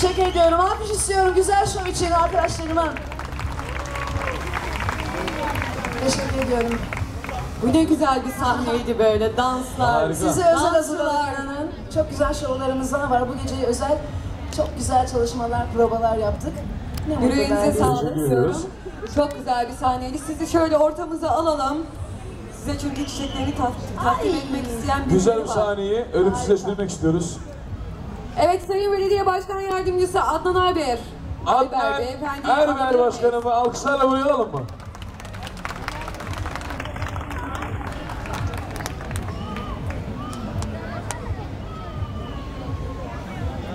Teşekkür ediyorum. Alkış istiyorum güzel şov için arkadaşlarıma. Teşekkür ediyorum. Bu ne güzel bir sahneydi böyle danslar. Harika. Size özel hazırlanan çok güzel şovlarımız daha var. Bu geceye özel çok güzel çalışmalar, provalar yaptık. Yüreğinize sağlık diyorum. Çok güzel bir sahneydi. Sizi şöyle ortamıza alalım. Size çünkü çiçeklerini ta- takdim etmek isteyen Güzel biri bir sahneyi ölümsüzleştirmek istiyoruz. Evet Sayın Belediye Başkan Yardımcısı Adnan Aber. Adnan Beyefendi. Erber Başkanımı alkışlarla buraya alalım mı?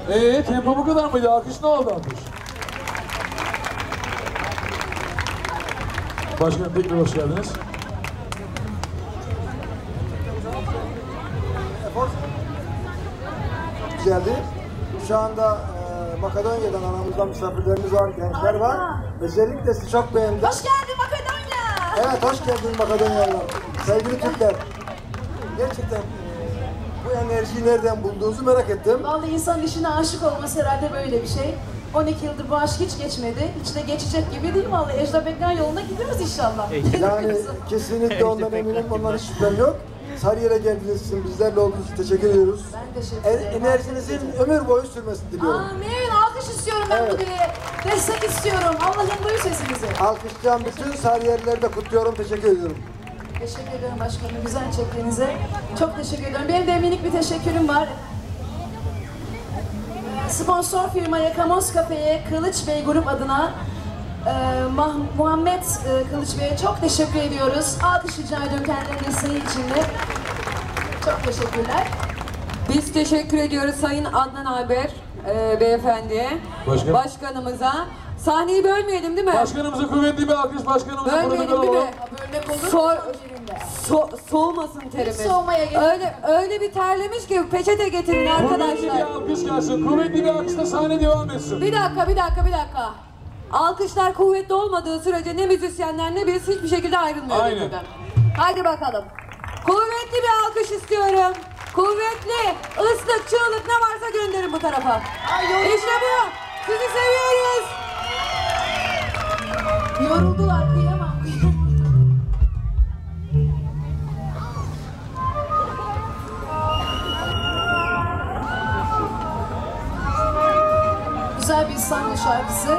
Ee, tempo bu kadar mıydı? Alkış ne oldu alkış? Başkanım tekrar hoş geldiniz. Güzeldi. Şu anda e, Makedonya'dan aramızda misafirlerimiz var, gençler var. Özellikle sizi çok beğendim. Hoş geldin Makedonya. Evet, hoş geldiniz Makedonyalılar. Sevgili Türkler. Gerçekten e, bu enerjiyi nereden bulduğunuzu merak ettim. Vallahi insan işine aşık olması herhalde böyle bir şey. 12 yıldır bu aşk hiç geçmedi. Hiç de geçecek gibi değil vallahi. Ejda Pekkan yoluna gidiyoruz inşallah. Yani kesinlikle ondan eminim, ondan hiç şüphem yok. Sarıyer'e geldiğiniz için, bizlerle olduğunuz için teşekkür ediyoruz. Ben teşekkür ederim. enerjinizin ömür boyu sürmesini diliyorum. Amin. Alkış istiyorum ben Evet. bu dileğe. Destek istiyorum. Allah'ım duy sesimizi. Alkışlayan bütün Sarıyerlileri de kutluyorum, teşekkür ediyorum. Teşekkür ederim başkanım. Güzel çektiğinize. Çok teşekkür ederim. Benim de minik bir teşekkürüm var. Sponsor firma Yakamoz Kafe'ye Kılıç Bey Grup adına e, Mah- Muhammed e, Kılıç Bey'e çok teşekkür ediyoruz. Alkış rica ediyorum kendilerine desteği için de. Çok teşekkürler. Biz teşekkür ediyoruz Sayın Adnan Aber e, beyefendiye, Başkan. başkanımıza. Sahneyi bölmeyelim değil mi? Başkanımıza kuvvetli bir alkış, başkanımıza Bölmeyelim değil mi? Bölmek olur Sor- mu? So- soğumasın terimiz. Hiç soğumaya gerek yok. öyle, öyle bir terlemiş ki peçete getirin Kuvvetli arkadaşlar. bir alkış gelsin, kuvvetli bir alkışla sahne devam etsin. Bir dakika, bir dakika, bir dakika. Alkışlar kuvvetli olmadığı sürece ne müzisyenler ne biz hiçbir şekilde ayrılmıyoruz Aynen. buradan. Hadi bakalım. Kuvvetli bir alkış istiyorum. Kuvvetli, ıslık, çığlık ne varsa gönderin bu tarafa. İşte bu. Sizi seviyoruz. Yoruldular kıyamam. Güzel bir İstanbul şarkısı.